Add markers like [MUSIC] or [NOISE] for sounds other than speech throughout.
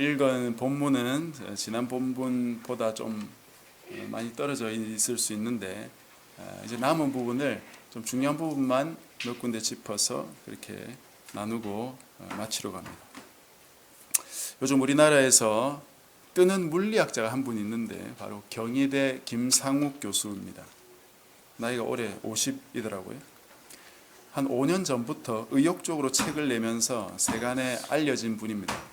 오늘 읽은 본문은 지난 본문보다 좀 많이 떨어져 있을 수 있는데 아, 이제 남은 부분을 좀 중요한 부분만 몇 군데 짚어서 그렇게 나누고 어, 마치려고 합니다. 요즘 우리나라에서 뜨는 물리학자가 한 분 있는데 바로 경희대 김상욱 교수입니다. 나이가 올해 50이더라고요. 한 5년 전부터 의욕적으로 책을 내면서 세간에 알려진 분입니다.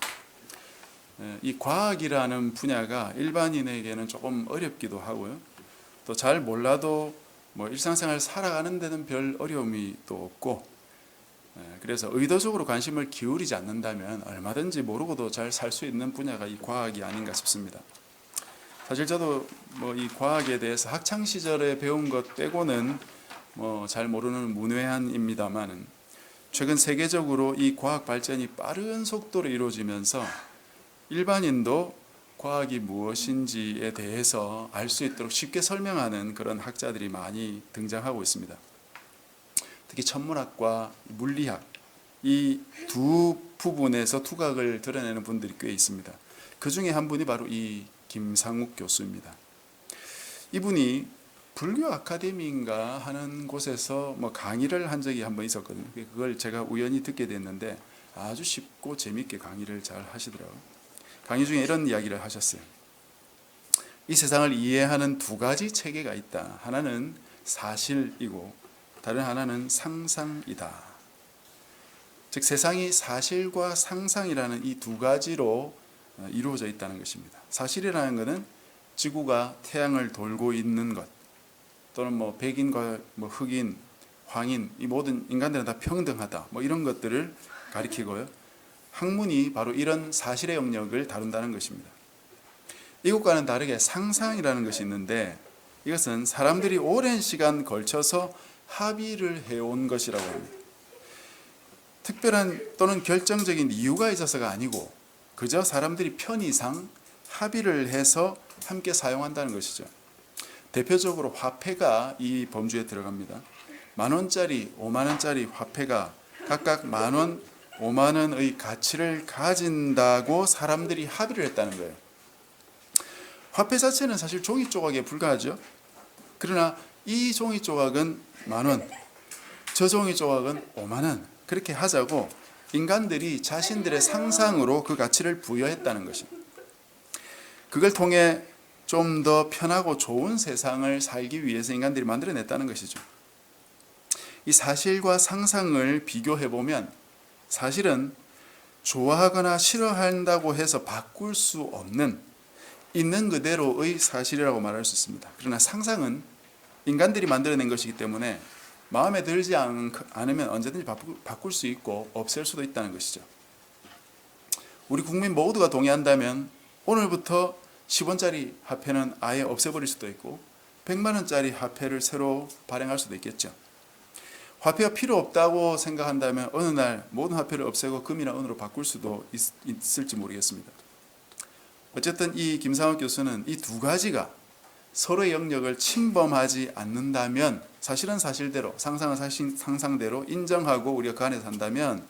예, 이 과학이라는 분야가 일반인에게는 조금 어렵기도 하고요. 또 잘 몰라도 뭐 일상생활 살아가는 데는 별 어려움이 또 없고 예, 그래서 의도적으로 관심을 기울이지 않는다면 얼마든지 모르고도 잘 살 수 있는 분야가 이 과학이 아닌가 싶습니다. 사실 저도 뭐 이 과학에 대해서 학창 시절에 배운 것 빼고는 뭐 잘 모르는 문외한입니다만은 최근 세계적으로 이 과학 발전이 빠른 속도로 이루어지면서 일반인도 과학이 무엇인지에 대해서 알 수 있도록 쉽게 설명하는 그런 학자들이 많이 등장하고 있습니다. 특히 천문학과 물리학 이 두 부분에서 투각을 드러내는 분들이 꽤 있습니다. 그 중에 한 분이 바로 이 김상욱 교수입니다. 이분이 불교 아카데미인가 하는 곳에서 뭐 강의를 한 적이 한 번 있었거든요. 그걸 제가 우연히 듣게 됐는데 아주 쉽고 재밌게 강의를 잘 하시더라고요. 강의 중에 이런 이야기를 하셨어요. 이 세상을 이해하는 두 가지 체계가 있다. 하나는 사실이고 다른 하나는 상상이다. 즉 세상이 사실과 상상이라는 이 두 가지로 어, 이루어져 있다는 것입니다. 사실이라는 것은 지구가 태양을 돌고 있는 것 또는 뭐 백인과 뭐 흑인, 황인 이 모든 인간들은 다 평등하다. 뭐 이런 것들을 가리키고요. 학문이 바로 이런 사실의 영역을 다룬다는 것입니다. 이것과는 다르게 상상이라는 것이 있는데 이것은 사람들이 오랜 시간 걸쳐서 합의를 해온 것이라고 합니다. 특별한 또는 결정적인 이유가 있어서가 아니고 그저 사람들이 편의상 합의를 해서 함께 사용한다는 것이죠. 대표적으로 화폐가 이 범주에 들어갑니다. 만 원짜리, 오만 원짜리 화폐가 각각 만 원, 5만 원의 가치를 가진다고 사람들이 합의를 했다는 거예요. 화폐 자체는 사실 종이 조각에 불과하죠. 그러나 이 종이 조각은 만 원, 저 종이 조각은 5만 원 그렇게 하자고 인간들이 자신들의 상상으로 그 가치를 부여했다는 것입니다. 그걸 통해 좀 더 편하고 좋은 세상을 살기 위해서 인간들이 만들어냈다는 것이죠. 이 사실과 상상을 비교해 보면 사실은 좋아하거나 싫어한다고 해서 바꿀 수 없는 있는 그대로의 사실이라고 말할 수 있습니다. 그러나 상상은 인간들이 만들어낸 것이기 때문에 마음에 들지 않으면 언제든지 바꿀 수 있고 없앨 수도 있다는 것이죠. 우리 국민 모두가 동의한다면 오늘부터 10원짜리 화폐는 아예 없애버릴 수도 있고 100만 원짜리 화폐를 새로 발행할 수도 있겠죠. 화폐가 필요 없다고 생각한다면 어느 날 모든 화폐를 없애고 금이나 은으로 바꿀 수도 있, 있을지 모르겠습니다. 어쨌든 이 김상욱 교수는 이 두 가지가 서로의 영역을 침범하지 않는다면 사실은 사실대로 상상은 사실, 상상대로 인정하고 우리가 그 안에 산다면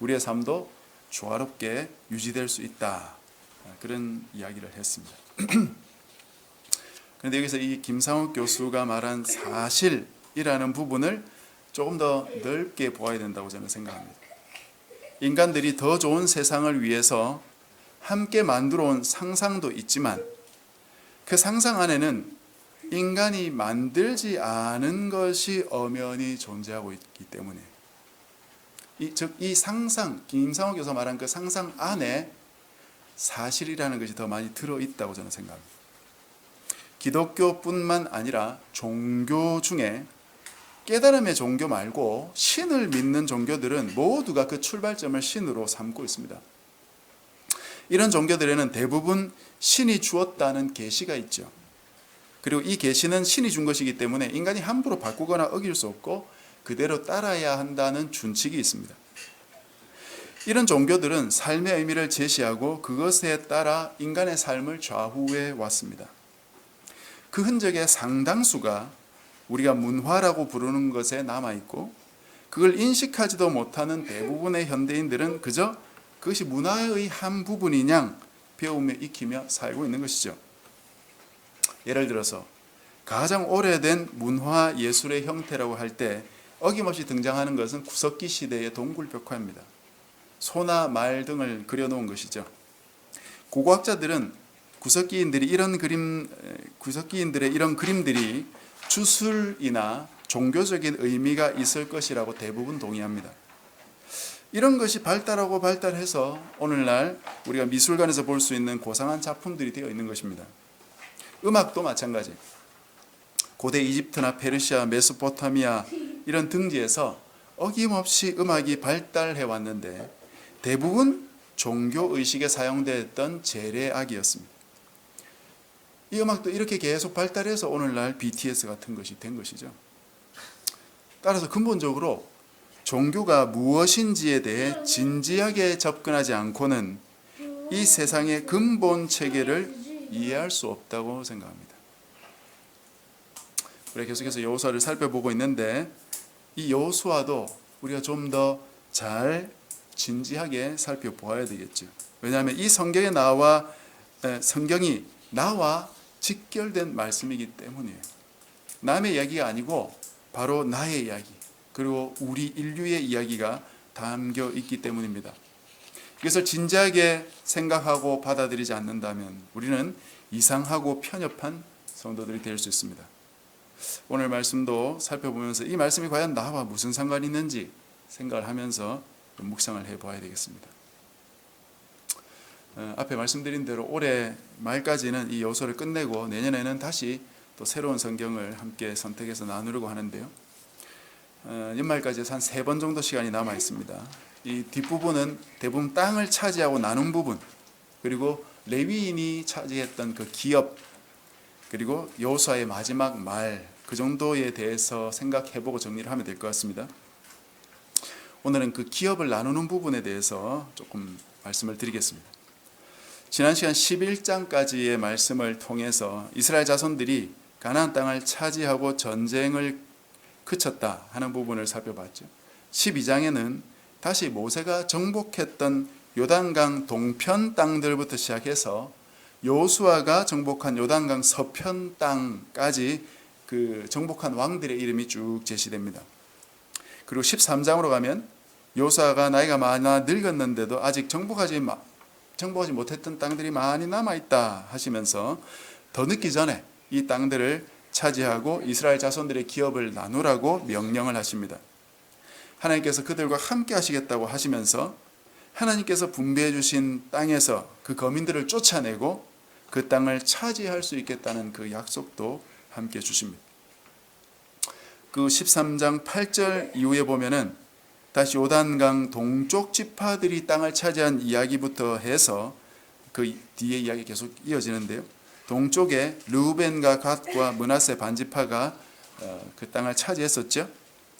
우리의 삶도 조화롭게 유지될 수 있다. 그런 이야기를 했습니다. [CLEARS THROAT] 그런데 여기서 이 김상욱 교수가 말한 사실이라는 부분을 조금 더 넓게 보아야 된다고 저는 생각합니다. 인간들이 더 좋은 세상을 위해서 함께 만들어 온 상상도 있지만 그 상상 안에는 인간이 만들지 않은 것이 엄연히 존재하고 있기 때문에 이, 즉, 이 상상, 김상호 교사 말한 그 상상 안에 사실이라는 것이 더 많이 들어있다고 저는 생각합니다. 기독교뿐만 아니라 종교 중에 깨달음의 종교 말고 신을 믿는 종교들은 모두가 그 출발점을 신으로 삼고 있습니다. 이런 종교들에는 대부분 신이 주었다는 계시가 있죠. 그리고 이 계시는 신이 준 것이기 때문에 인간이 함부로 바꾸거나 어길 수 없고 그대로 따라야 한다는 준칙이 있습니다. 이런 종교들은 삶의 의미를 제시하고 그것에 따라 인간의 삶을 좌우해 왔습니다. 그 흔적의 상당수가 우리가 문화라고 부르는 것에 남아 있고 그걸 인식하지도 못하는 대부분의 현대인들은 그저 그것이 문화의 한 부분이냐 배우며 익히며 살고 있는 것이죠. 예를 들어서 가장 오래된 문화 예술의 형태라고 할 때 어김없이 등장하는 것은 구석기 시대의 동굴 벽화입니다. 소나 말 등을 그려놓은 것이죠. 고고학자들은 구석기인들이 이런 그림 구석기인들의 이런 그림들이 주술이나 종교적인 의미가 있을 것이라고 대부분 동의합니다. 이런 것이 발달하고 발달해서 오늘날 우리가 미술관에서 볼 수 있는 고상한 작품들이 되어 있는 것입니다. 음악도 마찬가지. 고대 이집트나 페르시아, 메소포타미아 이런 등지에서 어김없이 음악이 발달해 왔는데 대부분 종교 의식에 사용됐던 재래악이었습니다. 이 음악도 이렇게 계속 발달해서 오늘날 BTS 같은 것이 된 것이죠. 따라서 근본적으로 종교가 무엇인지에 대해 진지하게 접근하지 않고는 이 세상의 근본 체계를 이해할 수 없다고 생각합니다. 우리가 계속해서 여호수아를 살펴보고 있는데 이 여호수아도 우리가 좀 더 잘 진지하게 살펴보아야 되겠죠. 왜냐하면 이 성경에 나와 에, 성경이 나와 직결된 말씀이기 때문이에요. 남의 이야기가 아니고 바로 나의 이야기 그리고 우리 인류의 이야기가 담겨 있기 때문입니다. 이것을 진지하게 생각하고 받아들이지 않는다면 우리는 이상하고 편협한 성도들이 될 수 있습니다. 오늘 말씀도 살펴보면서 이 말씀이 과연 나와 무슨 상관이 있는지 생각을 하면서 묵상을 해보아야 되겠습니다. 어, 앞에 말씀드린 대로 올해 말까지는 이 요소를 끝내고 내년에는 다시 또 새로운 성경을 함께 선택해서 나누려고 하는데요. 어, 연말까지 한 세 번 정도 시간이 남아 있습니다. 이 뒷부분은 대부분 땅을 차지하고 나눈 부분, 그리고 레위인이 차지했던 그 기업, 그리고 여호수아의 마지막 말, 그 정도에 대해서 생각해보고 정리를 하면 될 것 같습니다. 오늘은 그 기업을 나누는 부분에 대해서 조금 말씀을 드리겠습니다. 지난 시간 11장까지의 말씀을 통해서 이스라엘 자손들이 가나안 땅을 차지하고 전쟁을 그쳤다 하는 부분을 살펴봤죠. 12장에는 다시 모세가 정복했던 요단강 동편 땅들부터 시작해서 요수아가 정복한 요단강 서편 땅까지 그 정복한 왕들의 이름이 쭉 제시됩니다. 그리고 13장으로 가면 요사가 나이가 많아 늙었는데도 아직 정복하지 마, 정복하지 못했던 땅들이 많이 남아 있다 하시면서 더 늦기 전에 이 땅들을 차지하고 이스라엘 자손들의 기업을 나누라고 명령을 하십니다. 하나님께서 그들과 함께 하시겠다고 하시면서 하나님께서 분배해 주신 땅에서 그 거민들을 쫓아내고 그 땅을 차지할 수 있겠다는 그 약속도 함께 주십니다. 그 13장 8절 이후에 보면은 다시 요단강 동쪽 지파들이 땅을 차지한 이야기부터 해서 그 뒤에 이야기 계속 이어지는데요. 동쪽에 르우벤과 갓과 문하세 반지파가 어, 그 땅을 차지했었죠.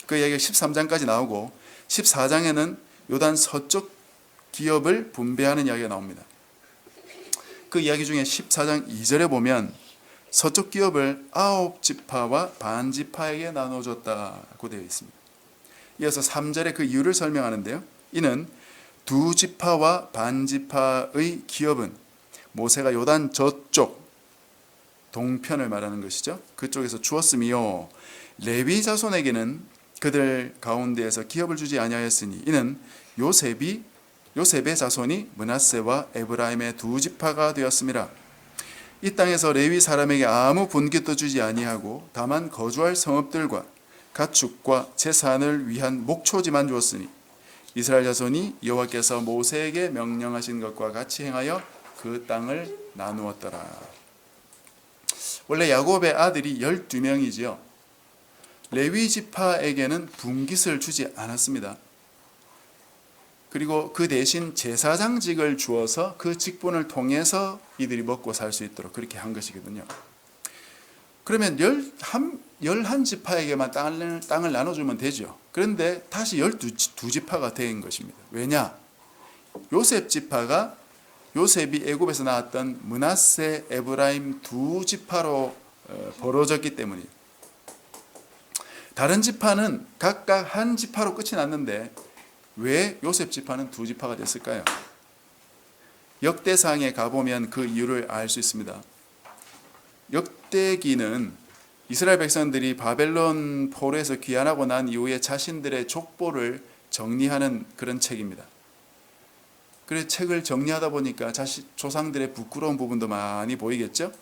그 이야기가 13장까지 나오고 14장에는 요단 서쪽 기업을 분배하는 이야기가 나옵니다. 그 이야기 중에 14장 2절에 보면 서쪽 기업을 아홉 지파와 반 지파에게 나눠줬다고 되어 있습니다. 이어서 3절에 그 이유를 설명하는데요. 이는 두 지파와 반 지파의 기업은 모세가 요단 저쪽 동편을 말하는 것이죠. 그쪽에서 주었으며 레위 자손에게는 그들 가운데에서 기업을 주지 아니하였으니 이는 요셉이 요셉의 자손이 문하세와 에브라임의 두 지파가 되었음이라. 이 땅에서 레위 사람에게 아무 분깃도 주지 아니하고 다만 거주할 성읍들과 가축과 재산을 위한 목초지만 주었으니 이스라엘 자손이 여호와께서 모세에게 명령하신 것과 같이 행하여 그 땅을 나누었더라. 원래 야곱의 아들이 12명이지요. 레위 지파에게는 분깃을 주지 않았습니다. 그리고 그 대신 제사장직을 주어서 그 직분을 통해서 이들이 먹고 살 수 있도록 그렇게 한 것이거든요. 그러면 열한 열한 지파에게만 땅을, 땅을 나눠주면 되죠. 그런데 다시 열두 두 지파가 된 것입니다. 왜냐? 요셉 지파가 요셉이 애굽에서 나왔던 문하세, 에브라임 두 지파로 어, 벌어졌기 때문이에요. 다른 지파는 각각 한 지파로 끝이 났는데 왜 요셉 지파는 두 지파가 됐을까요? 역대상에 가보면 그 이유를 알 수 있습니다. 역대기는 이스라엘 백성들이 바벨론 포로에서 귀환하고 난 이후에 자신들의 족보를 정리하는 그런 책입니다. 그래 책을 정리하다 보니까 자신 조상들의 부끄러운 부분도 많이 보이겠죠.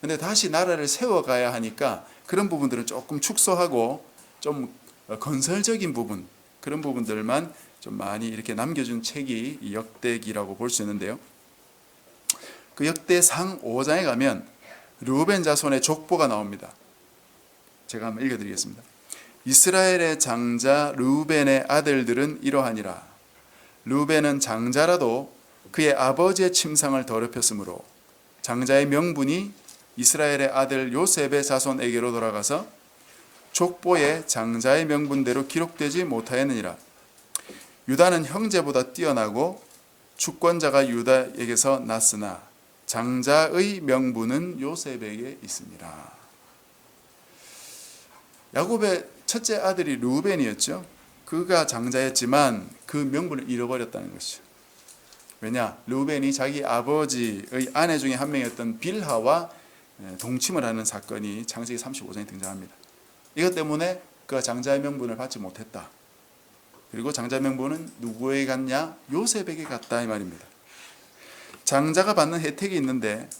근데 다시 나라를 세워가야 하니까 그런 부분들은 조금 축소하고 좀 건설적인 부분 그런 부분들만 좀 많이 이렇게 남겨준 책이 이 역대기라고 볼 수 있는데요. 그 역대상 5장에 가면 르우벤 자손의 족보가 나옵니다. 제가 한번 읽어드리겠습니다. 이스라엘의 장자 르우벤의 아들들은 이러하니라. 르우벤은 장자라도 그의 아버지의 침상을 더럽혔으므로 장자의 명분이 이스라엘의 아들 요셉의 자손에게로 돌아가서 족보에 장자의 명분대로 기록되지 못하였느니라. 유다는 형제보다 뛰어나고 주권자가 유다에게서 났으나 장자의 명분은 요셉에게 있습니다. 야곱의 첫째 아들이 루벤이었죠. 그가 장자였지만 그 명분을 잃어버렸다는 것이죠. 왜냐? 루벤이 자기 아버지의 아내 중에 한 명이었던 빌하와 동침을 하는 사건이 창세기 35장에 등장합니다. 이것 때문에 그가 장자의 명분을 받지 못했다. 그리고 장자의 명분은 누구에게 갔냐? 요셉에게 갔다 이 말입니다. 장자가 받는 혜택이 있는데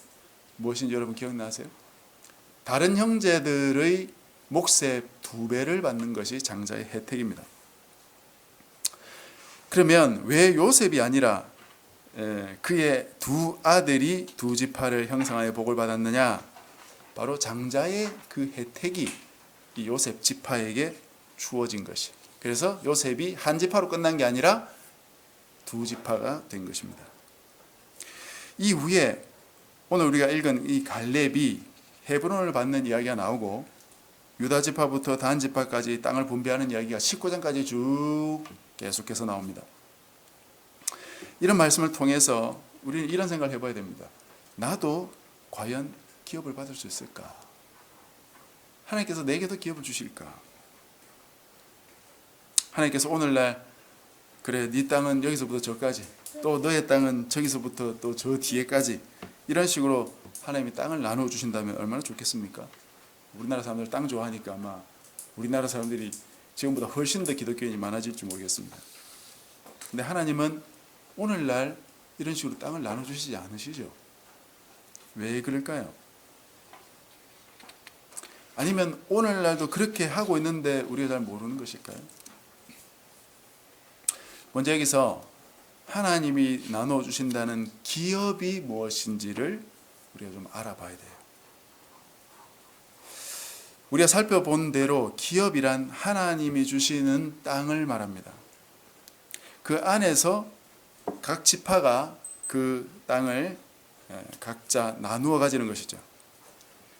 무엇인지 여러분 기억나세요? 다른 형제들의 몫의 두 배를 받는 것이 장자의 혜택입니다. 그러면 왜 요셉이 아니라 그의 두 아들이 두 지파를 형성하여 복을 받았느냐? 바로 장자의 그 혜택이 이 요셉 지파에게 주어진 것이. 그래서 요셉이 한 지파로 끝난 게 아니라 두 지파가 된 것입니다. 이후에 오늘 우리가 읽은 이 갈렙이 헤브론을 받는 이야기가 나오고 유다 지파부터 단 지파까지 땅을 분배하는 이야기가 19장까지 쭉 계속해서 나옵니다. 이런 말씀을 통해서 우리는 이런 생각을 해봐야 됩니다. 나도 과연 기업을 받을 수 있을까? 하나님께서 내게도 기업을 주실까? 하나님께서 오늘날 그래 네 땅은 여기서부터 저까지 또 너의 땅은 저기서부터 또 저 뒤에까지 이런 식으로 하나님이 땅을 나누어 주신다면 얼마나 좋겠습니까? 우리나라 사람들 땅 좋아하니까 아마 우리나라 사람들이 지금보다 훨씬 더 기독교인이 많아질지 모르겠습니다. 근데 하나님은 오늘날 이런 식으로 땅을 나눠 주시지 않으시죠? 왜 그럴까요? 아니면 오늘날도 그렇게 하고 있는데 우리가 잘 모르는 것일까요? 먼저 여기서 하나님이 나눠 주신다는 기업이 무엇인지를 우리가 좀 알아봐야 돼요. 우리가 살펴본 대로 기업이란 하나님이 주시는 땅을 말합니다. 그 안에서 각 지파가 그 땅을 각자 나누어 가지는 것이죠.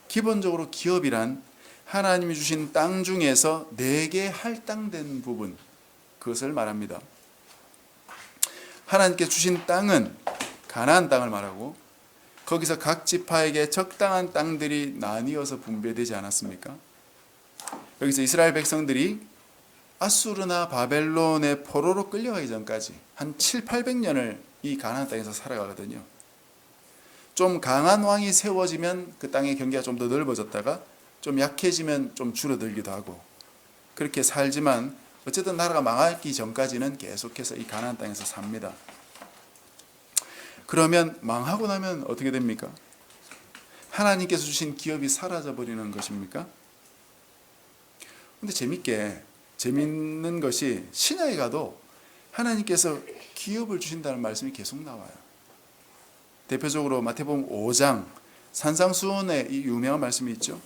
기본적으로 기업이란 하나님이 주신 땅 중에서 내게 할당된 부분 그것을 말합니다. 하나님께 주신 땅은 가나안 땅을 말하고 거기서 각 지파에게 적당한 땅들이 나뉘어서 분배되지 않았습니까? 여기서 이스라엘 백성들이 아수르나 바벨론의 포로로 끌려가기 전까지 한 7, 800년을 이 가나안 땅에서 살아가거든요. 좀 강한 왕이 세워지면 그 땅의 경계가 좀 더 넓어졌다가 좀 약해지면 좀 줄어들기도 하고 그렇게 살지만 어쨌든 나라가 망하기 전까지는 계속해서 이 가나안 땅에서 삽니다. 그러면 망하고 나면 어떻게 됩니까? 하나님께서 주신 기업이 사라져 버리는 것입니까? 근데 재밌게 재밌는 것이 신약에 가도 하나님께서 기업을 주신다는 말씀이 계속 나와요. 대표적으로 마태복음 5장 산상수훈의 이 유명한 말씀이 있죠.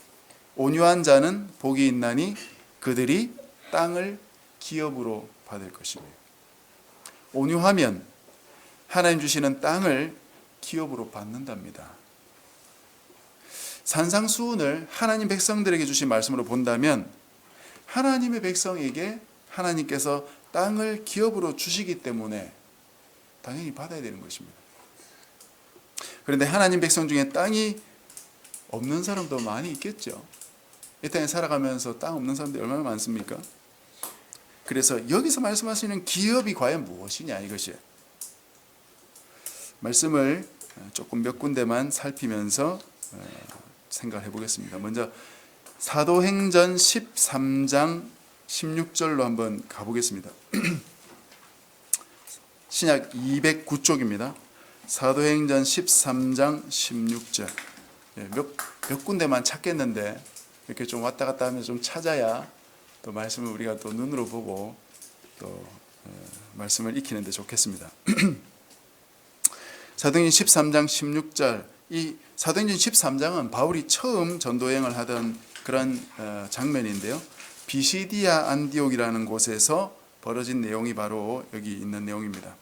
온유한 자는 복이 있나니 그들이 땅을 기업으로 받을 것이며 온유하면 하나님 주시는 땅을 기업으로 받는답니다. 산상수훈을 하나님 백성들에게 주신 말씀으로 본다면 하나님의 백성에게 하나님께서 땅을 기업으로 주시기 때문에 당연히 받아야 되는 것입니다. 그런데 하나님 백성 중에 땅이 없는 사람도 많이 있겠죠. 이 땅에 살아가면서 땅 없는 사람들이 얼마나 많습니까? 그래서 여기서 말씀하시는 기업이 과연 무엇이냐 이것이 말씀을 조금 몇 군데만 살피면서 어, 생각해 보겠습니다. 먼저 사도행전 13장 16절로 한번 가보겠습니다. [CLEARS THROAT] 신약 209쪽입니다. 사도행전 13장 16절. 예, 몇, 몇 군데만 찾겠는데 이렇게 좀 왔다 갔다 하면서 좀 찾아야 또 말씀을 우리가 또 눈으로 보고 또 어, 말씀을 익히는데 좋겠습니다. [CLEARS THROAT] 사도행전 13장 16절 이 사도행전 13장은 바울이 처음 전도 여행을 하던 그런 어, 장면인데요. 비시디아 안디옥이라는 곳에서 벌어진 내용이 바로 여기 있는 내용입니다.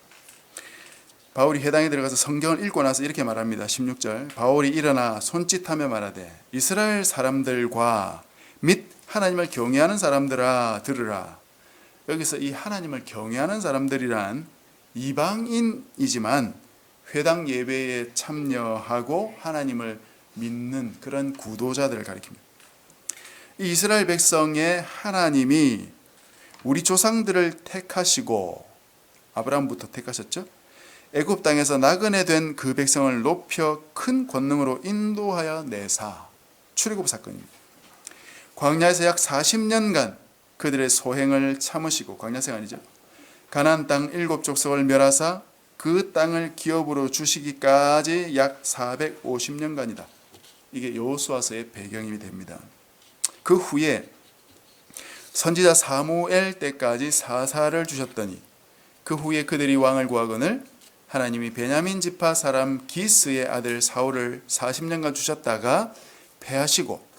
바울이 해당에 들어가서 성경을 읽고 나서 이렇게 말합니다. 16절. 바울이 일어나 손짓하며 말하되 이스라엘 사람들과 및 하나님을 경외하는 사람들아 들으라. 여기서 이 하나님을 경외하는 사람들이란 이방인이지만 회당 예배에 참여하고 하나님을 믿는 그런 구도자들을 가리킵니다. 이 이스라엘 백성의 하나님이 우리 조상들을 택하시고 아브라함부터 택하셨죠. 애굽 땅에서 나그네 된 그 백성을 높여 큰 권능으로 인도하여 내사 출애굽 사건입니다. 광야에서 약 40년간 그들의 소행을 참으시고 광야 생활이죠. 가나안 땅 일곱 족속을 멸하사 그 땅을 기업으로 주시기까지 약 450년간이다. 이게 여호수아서의 배경이 됩니다. 그 후에 선지자 사무엘 때까지 사사를 주셨더니 그 후에 그들이 왕을 구하거늘 하나님이 베냐민 지파 사람 기스의 아들 사울을 40년간 주셨다가 패하시고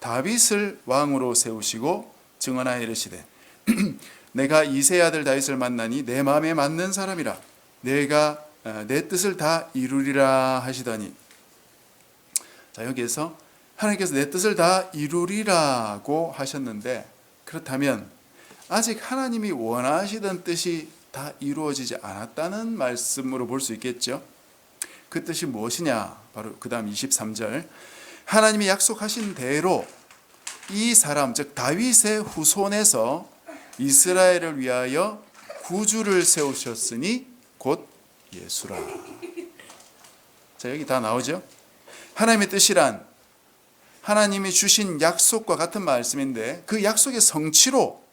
다윗을 왕으로 세우시고 증언하여 이르시되 [CLEARS THROAT] 내가 이세 아들 다윗을 만나니 내 마음에 맞는 사람이라 내가 어, 내 뜻을 다 이루리라 하시더니 자 여기에서 하나님께서 내 뜻을 다 이루리라고 하셨는데 그렇다면 아직 하나님이 원하시던 뜻이 다 이루어지지 않았다는 말씀으로 볼 수 있겠죠. 그 뜻이 무엇이냐? 바로 그다음 23절. 하나님이 약속하신 대로 이 사람 즉 다윗의 후손에서 이스라엘을 위하여 구주를 세우셨으니 곧 예수라. 자, 여기 다 나오죠? 하나님의 뜻이란 하나님이 주신 약속과 같은 말씀인데 그 약속의 성취로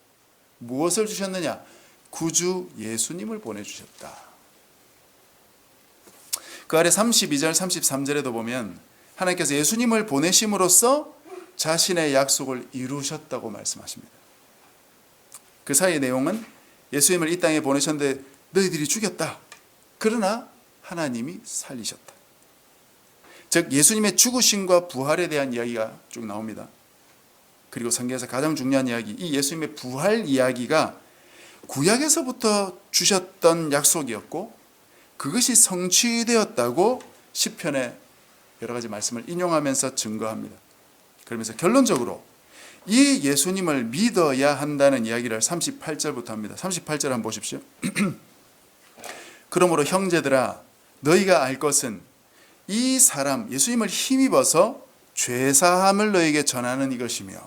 무엇을 주셨느냐? 구주 예수님을 보내주셨다. 그 아래 32절, 33절에도 보면 하나님께서 예수님을 보내심으로써 자신의 약속을 이루셨다고 말씀하십니다. 그 사이의 내용은 예수님을 이 땅에 보내셨는데 너희들이 죽였다. 그러나 하나님이 살리셨다. 즉 예수님의 죽으심과 부활에 대한 이야기가 쭉 나옵니다. 그리고 성경에서 가장 중요한 이야기, 이 예수님의 부활 이야기가 구약에서부터 주셨던 약속이었고 그것이 성취되었다고 시편에 여러 가지 말씀을 인용하면서 증거합니다. 그러면서 결론적으로 이 예수님을 믿어야 한다는 이야기를 38절부터 합니다. 38절 한번 보십시오. [CLEARS THROAT] 그러므로 형제들아 너희가 알 것은 이 사람 예수님을 힘입어서 죄 사함을 너에게 전하는 이것이며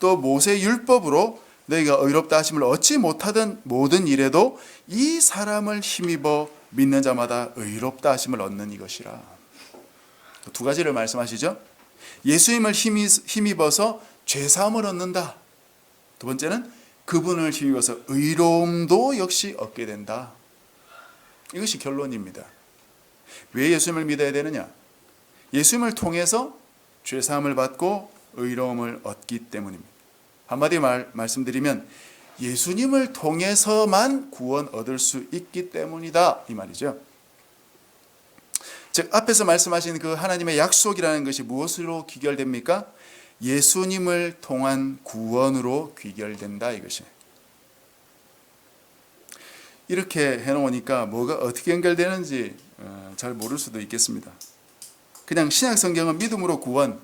또 모세 율법으로 너희가 의롭다 하심을 얻지 못하던 모든 일에도 이 사람을 힘입어 믿는 자마다 의롭다 하심을 얻는 이것이라. 두 가지를 말씀하시죠. 예수님을 힘입어서 죄사함을 얻는다. 두 번째는 그분을 힘입어서 의로움도 역시 얻게 된다. 이것이 결론입니다. 왜 예수님을 믿어야 되느냐? 예수님을 통해서 죄사함을 받고 의로움을 얻기 때문입니다. 한마디 말, 말씀드리면 예수님을 통해서만 구원 얻을 수 있기 때문이다 이 말이죠. 즉 앞에서 말씀하신 그 하나님의 약속이라는 것이 무엇으로 귀결됩니까? 예수님을 통한 구원으로 귀결된다 이것이. 이렇게 해놓으니까 뭐가 어떻게 연결되는지 어, 잘 모를 수도 있겠습니다. 그냥 신약 성경은 믿음으로 구원,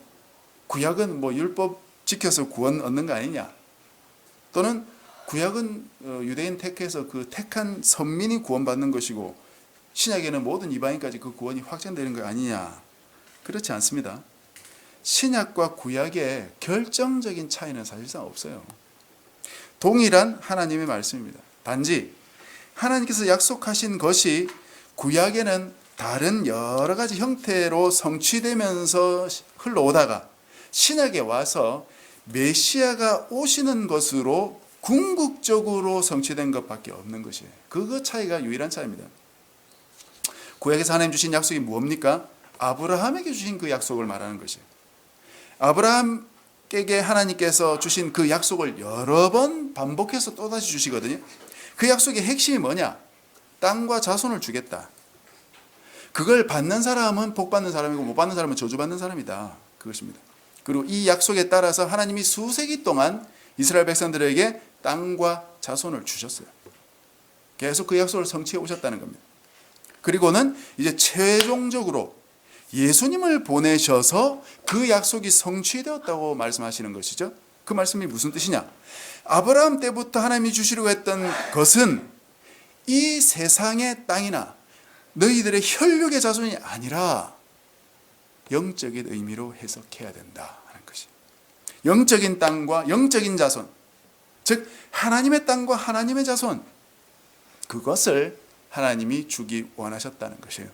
구약은 뭐 율법 지켜서 구원 얻는 거 아니냐? 또는 구약은 어, 유대인 택해서 그 택한 선민이 구원받는 것이고 신약에는 모든 이방인까지 그 구원이 확정되는 거 아니냐? 그렇지 않습니다. 신약과 구약의 결정적인 차이는 사실상 없어요. 동일한 하나님의 말씀입니다. 단지 하나님께서 약속하신 것이 구약에는 다른 여러 가지 형태로 성취되면서 흘러오다가 신약에 와서 메시아가 오시는 것으로 궁극적으로 성취된 것밖에 없는 것이에요. 그거 차이가 유일한 차이입니다. 구약에서 하나님 주신 약속이 뭡니까? 아브라함에게 주신 그 약속을 말하는 것이에요. 아브라함에게 하나님께서 주신 그 약속을 여러 번 반복해서 또다시 주시거든요. 그 약속의 핵심이 뭐냐? 땅과 자손을 주겠다. 그걸 받는 사람은 복 받는 사람이고 못 받는 사람은 저주 받는 사람이다. 그것입니다. 그리고 이 약속에 따라서 하나님이 수세기 동안 이스라엘 백성들에게 땅과 자손을 주셨어요. 계속 그 약속을 성취해 오셨다는 겁니다. 그리고는 이제 최종적으로 예수님을 보내셔서 그 약속이 성취되었다고 말씀하시는 것이죠. 그 말씀이 무슨 뜻이냐? 아브라함 때부터 하나님이 주시려고 했던 것은 이 세상의 땅이나 너희들의 혈육의 자손이 아니라 영적인 의미로 해석해야 된다 하는 것이. 영적인 땅과 영적인 자손, 즉 하나님의 땅과 하나님의 자손 그것을 하나님이 주기 원하셨다는 것이에요.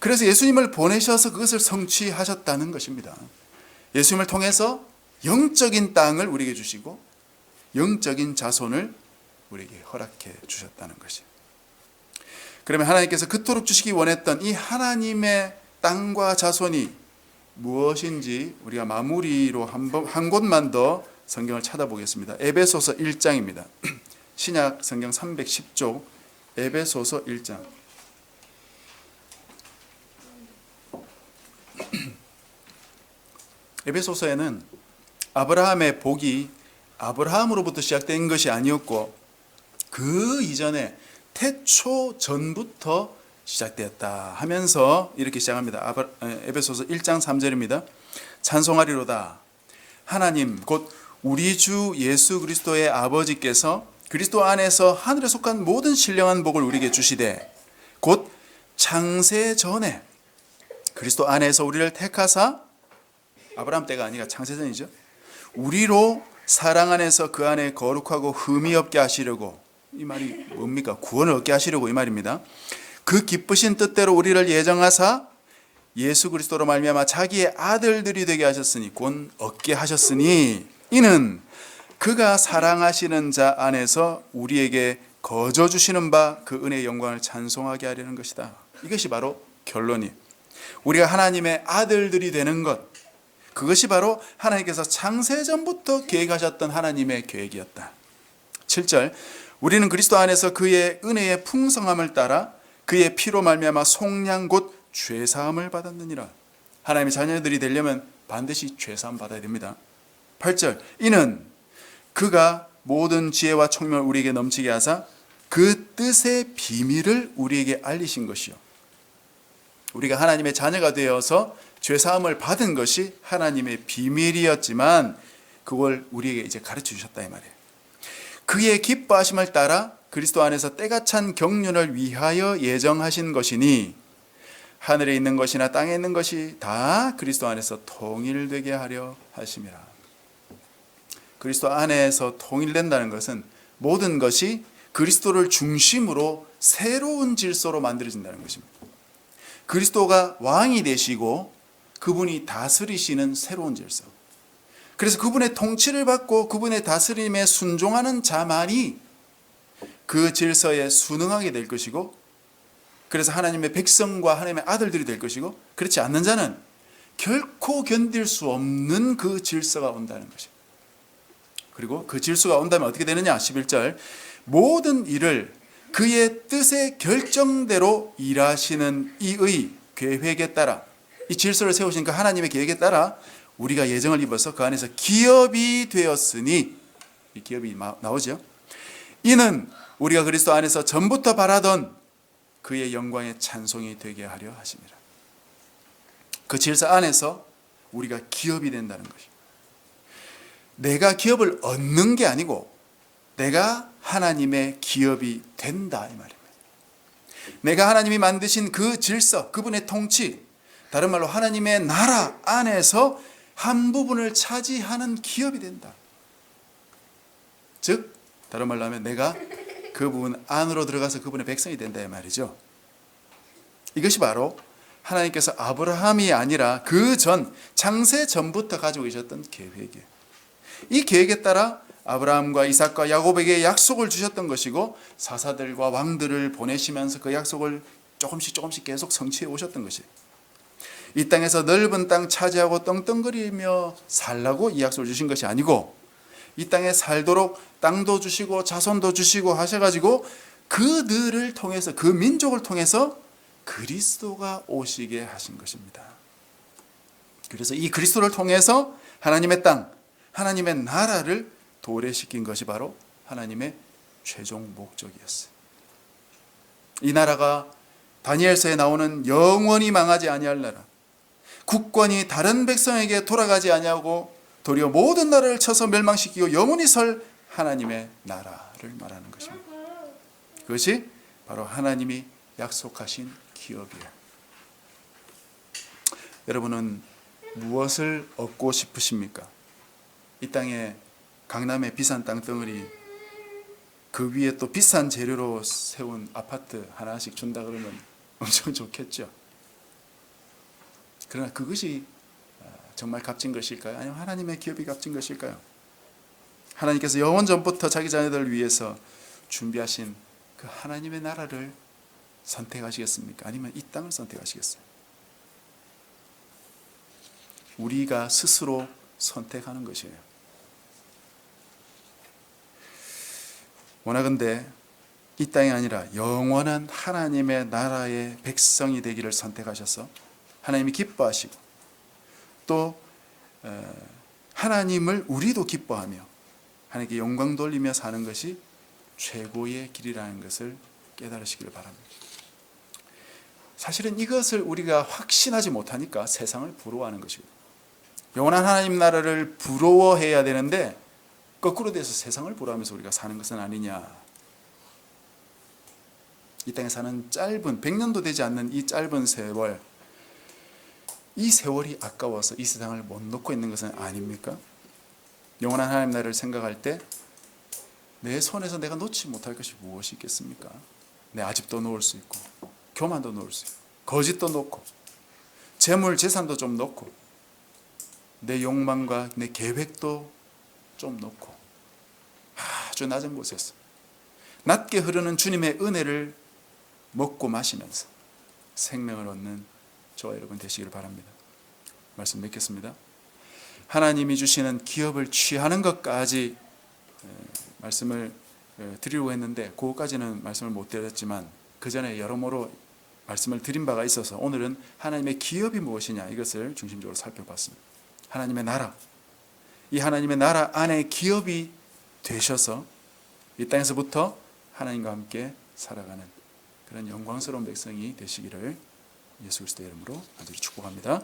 그래서 예수님을 보내셔서 그것을 성취하셨다는 것입니다. 예수님을 통해서 영적인 땅을 우리에게 주시고 영적인 자손을 우리에게 허락해 주셨다는 것이에요. 그러면 하나님께서 그토록 주시기 원했던 이 하나님의 땅과 자손이 무엇인지 우리가 마무리로 한, 번, 한 곳만 더 성경을 찾아보겠습니다. 에베소서 1장입니다. [CLEARS THROAT] 신약 성경 310조 에베소서 1장. [CLEARS THROAT] 에베소서에는 아브라함의 복이 아브라함으로부터 시작된 것이 아니었고 그 이전에 태초 전부터 시작되었다 하면서 이렇게 시작합니다. 에베소서 1장 3절입니다. 찬송하리로다. 하나님 곧 우리 주 예수 그리스도의 아버지께서 그리스도 안에서 하늘에 속한 모든 신령한 복을 우리에게 주시되 곧 창세 전에 그리스도 안에서 우리를 택하사 아브라함 때가 아니라 창세 전이죠. 우리로 사랑 안에서 그 안에 거룩하고 흠이 없게 하시려고 이 말이 뭡니까? 구원을 얻게 하시려고 이 말입니다. 그 기쁘신 뜻대로 우리를 예정하사 예수 그리스도로 말미암아 자기의 아들들이 되게 하셨으니 곧 얻게 하셨으니 이는 그가 사랑하시는 자 안에서 우리에게 거저 주시는 바 그 은혜의 영광을 찬송하게 하려는 것이다. 이것이 바로 결론이. 우리가 하나님의 아들들이 되는 것. 그것이 바로 하나님께서 창세전부터 계획하셨던 하나님의 계획이었다. 7절 우리는 그리스도 안에서 그의 은혜의 풍성함을 따라 그의 피로 말미암아 속량 곧 죄사함을 받았느니라. 하나님의 자녀들이 되려면 반드시 죄사함 받아야 됩니다. 8절 이는 그가 모든 지혜와 총명을 우리에게 넘치게 하사 그 뜻의 비밀을 우리에게 알리신 것이요. 우리가 하나님의 자녀가 되어서 죄사함을 받은 것이 하나님의 비밀이었지만 그걸 우리에게 이제 가르쳐 주셨다 이 말이에요. 그의 기뻐하심을 따라 그리스도 안에서 때가 찬 경륜을 위하여 예정하신 것이니 하늘에 있는 것이나 땅에 있는 것이 다 그리스도 안에서 통일되게 하려 하심이라. 그리스도 안에서 통일된다는 것은 모든 것이 그리스도를 중심으로 새로운 질서로 만들어진다는 것입니다. 그리스도가 왕이 되시고 그분이 다스리시는 새로운 질서. 그래서 그분의 통치를 받고 그분의 다스림에 순종하는 자만이 그 질서에 순응하게 될 것이고 그래서 하나님의 백성과 하나님의 아들들이 될 것이고 그렇지 않는 자는 결코 견딜 수 없는 그 질서가 온다는 것입니다. 그리고 그 질서가 온다면 어떻게 되느냐? 11절 모든 일을 그의 뜻의 결정대로 일하시는 이의 계획에 따라 이 질서를 세우신 그 하나님의 계획에 따라 우리가 예정을 입어서 그 안에서 기업이 되었으니 이 기업이 나오죠. 이는 우리가 그리스도 안에서 전부터 바라던 그의 영광의 찬송이 되게 하려 하십니다. 그 질서 안에서 우리가 기업이 된다는 것이. 내가 기업을 얻는 게 아니고 내가 하나님의 기업이 된다 이 말입니다. 내가 하나님이 만드신 그 질서, 그분의 통치, 다른 말로 하나님의 나라 안에서 한 부분을 차지하는 기업이 된다. 즉, 다른 말로 하면 내가 그 부분 안으로 들어가서 그분의 백성이 된다 이 말이죠. 이것이 바로 하나님께서 아브라함이 아니라 그 전 창세 전부터 가지고 계셨던 계획이에요. 이 계획에 따라 아브라함과 이삭과 야곱에게 약속을 주셨던 것이고 사사들과 왕들을 보내시면서 그 약속을 조금씩 조금씩 계속 성취해 오셨던 것이에요. 이 땅에서 넓은 땅 차지하고 떵떵거리며 살라고 이 약속을 주신 것이 아니고 이 땅에 살도록 땅도 주시고 자손도 주시고 하셔가지고 그들을 통해서 그 민족을 통해서 그리스도가 오시게 하신 것입니다. 그래서 이 그리스도를 통해서 하나님의 땅, 하나님의 나라를 도래시킨 것이 바로 하나님의 최종 목적이었어요. 이 나라가 다니엘서에 나오는 영원히 망하지 아니할 나라, 국권이 다른 백성에게 돌아가지 아니하고 도리어 모든 나라를 쳐서 멸망시키고 영원히 설 하나님의 나라를 말하는 것입니다. 그것이 바로 하나님이 약속하신 기업이에요. 여러분은 무엇을 얻고 싶으십니까? 이 땅에 강남의 비싼 땅덩어리 그 위에 또 비싼 재료로 세운 아파트 하나씩 준다 그러면 [LAUGHS] 엄청 좋겠죠. 그러나 그것이 아, 정말 값진 것일까요? 아니면 하나님의 기업이 값진 것일까요? 하나님께서 영원 전부터 자기 자녀들을 위해서 준비하신 그 하나님의 나라를 선택하시겠습니까? 아니면 이 땅을 선택하시겠어요? 우리가 스스로 선택하는 것이에요. 원하건대 이 땅이 아니라 영원한 하나님의 나라의 백성이 되기를 선택하셔서 하나님이 기뻐하시고 또 어, 하나님을 우리도 기뻐하며 하나님께 영광 돌리며 사는 것이 최고의 길이라는 것을 깨달으시기를 바랍니다. 사실은 이것을 우리가 확신하지 못하니까 세상을 부러워하는 것이고 영원한 하나님 나라를 부러워해야 되는데 거꾸로 돼서 세상을 부러워하면서 우리가 사는 것은 아니냐. 이 땅에 사는 짧은 100년도 되지 않는 이 짧은 세월 이 세월이 아까워서 이 세상을 못 놓고 있는 것은 아닙니까? 영원한 하나님 나라를 생각할 때 내 손에서 내가 놓지 못할 것이 무엇이 있겠습니까? 내 아집도 놓을 수 있고 교만도 놓을 수 있고 거짓도 놓고 재물 재산도 좀 놓고 내 욕망과 내 계획도 좀 놓고 아주 낮은 곳에서 낮게 흐르는 주님의 은혜를 먹고 마시면서 생명을 얻는 저와 여러분 되시기를 바랍니다. 말씀 맺겠습니다. 하나님이 주시는 기업을 취하는 것까지 에, 말씀을 에, 드리려고 했는데 그것까지는 말씀을 못 드렸지만 그 전에 여러모로 말씀을 드린 바가 있어서 오늘은 하나님의 기업이 무엇이냐 이것을 중심적으로 살펴봤습니다. 하나님의 나라 이 하나님의 나라 안에 기업이 되셔서 이 땅에서부터 하나님과 함께 살아가는 그런 영광스러운 백성이 되시기를 예수 그리스도의 이름으로 간절히 축복합니다.